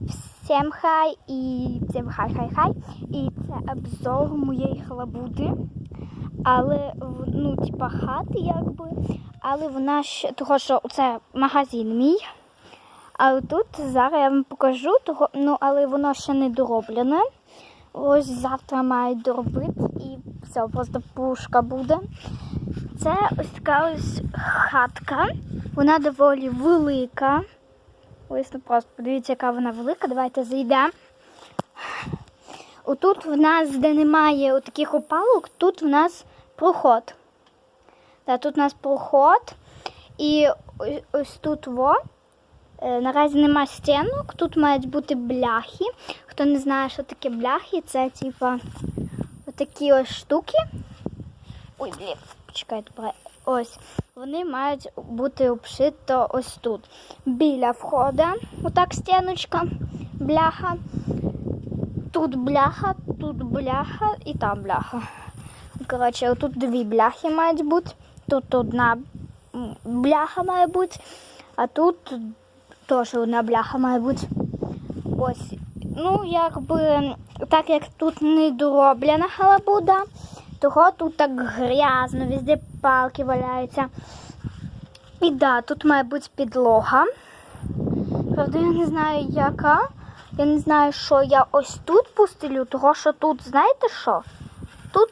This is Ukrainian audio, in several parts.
Всім хай і всім хай-хай-хай. І це обзор моєї халабуди. Але ну, типа хати якби. Але вона ще того, що це магазин мій. Але тут зараз я вам покажу, того, ну, але воно ще не дороблене. Ось завтра мають доробити і все, просто пушка буде. Це ось така ось хатка. Вона доволі велика. Ось просто подивіться, яка вона велика. Давайте зайдемо. Отут в нас, де немає таких опалок, тут в нас проход. Та, тут у нас проход. І ось- тут во. Е, Наразі нема стінок, тут мають бути бляхи. Хто не знає, що таке бляхи, це типа отакі ось штуки. Ой, блін, почекайте, ось. Вони мають бути обшито ось тут. Біля входу, отак стіночка, бляха. Тут бляха, тут бляха і там бляха. Коротше, тут дві бляхи мають бути. Тут одна бляха має бути, а тут теж одна бляха має бути. Ось. Ну, якби, так як тут не дороблена халабуда, того тут так грязно, везде палки валяються. І да, тут має бути підлога. Правда, я не знаю, яка. Я не знаю, що я ось тут постелю, того що тут, знаєте що? Тут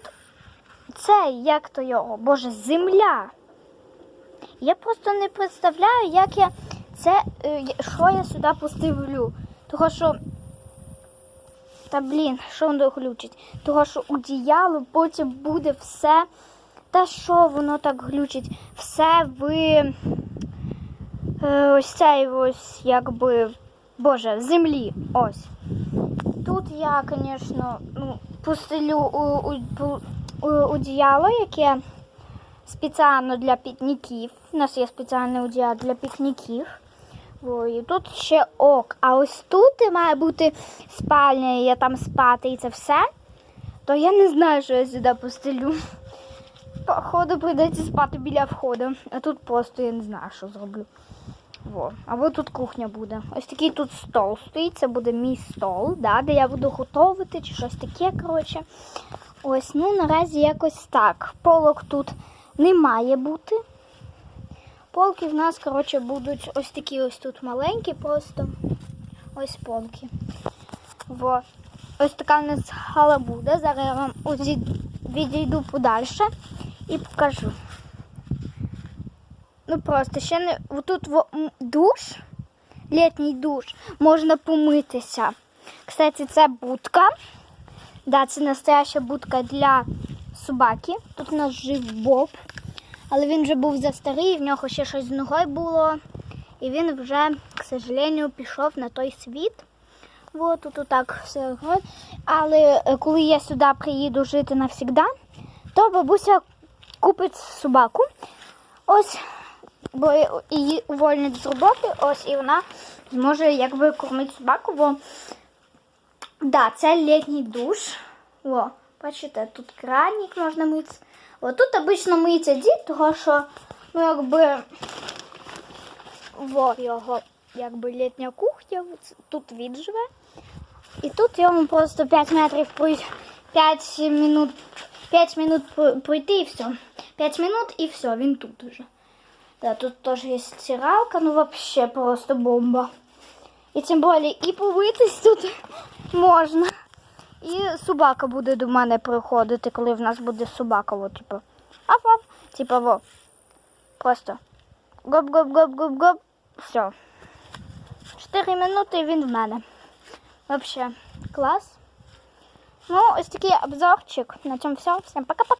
це, як то його, боже, земля. Я просто не представляю, як я це, е, що я сюди поставлю. Того що. Та блін, що воно глючить? Того що одіяло потім буде все. Та що воно так глючить? Все в е, ось цей ось якби. Боже, в землі. Ось. Тут я, звісно, ну, постелю у, у, у, у, одіяло, яке спеціально для пікніків. У нас є спеціальне одіяло для пікніків. І тут ще ок. А ось тут має бути спальня, і я там спати і це все. То я не знаю, що я сюди постелю. Походу прийдеться спати біля входу. А тут просто я не знаю, що зроблю. Во. Або тут кухня буде. Ось такий тут стол стоїть. Це буде мій стол, да, де я буду готувати чи щось таке. коротше. Ось, ну наразі якось так. Полок тут не має бути. Полки в нас, коротше, будуть ось такі ось тут маленькі, просто ось полки. Во. Ось така в нас халабуда. Зараз я вам відійду подальше і покажу. Ну просто ще не тут душ, літній душ, можна помитися. Кстати, це будка. Да, це настояща будка для собаки. Тут у нас жив Боб. Але він вже був за старий, в нього ще щось з ногою було. І він вже, к сожалению, пішов на той світ. Вот тут отак все. Але е, коли я сюди приїду жити навсігда, то бабуся купить собаку. Ось, бо її увольнять з роботи, ось і вона зможе якби кормити собаку. Бо да, це літній душ. О, бачите, тут кранік можна мити. О, тут обично миється дід, того що, ну, якби, во його, якби літня кухня, тут він живе. І тут йому просто 5 метрів пройти, 5 минут, 5 минут про- пройти і все. 5 минут і все, він тут уже. Да, тут теж є стиралка, ну вообще просто бомба. І тим більше і повитись тут можна. І собака буде до мене приходити, коли в нас буде собака. От, типу, аф-аф, типу, во. Просто гоп-гоп-гоп-гоп-гоп. Все. 4 минути і він в мене. Взагалі, клас. Ну, ось такий обзорчик. На цьому все. Всім пока-пока.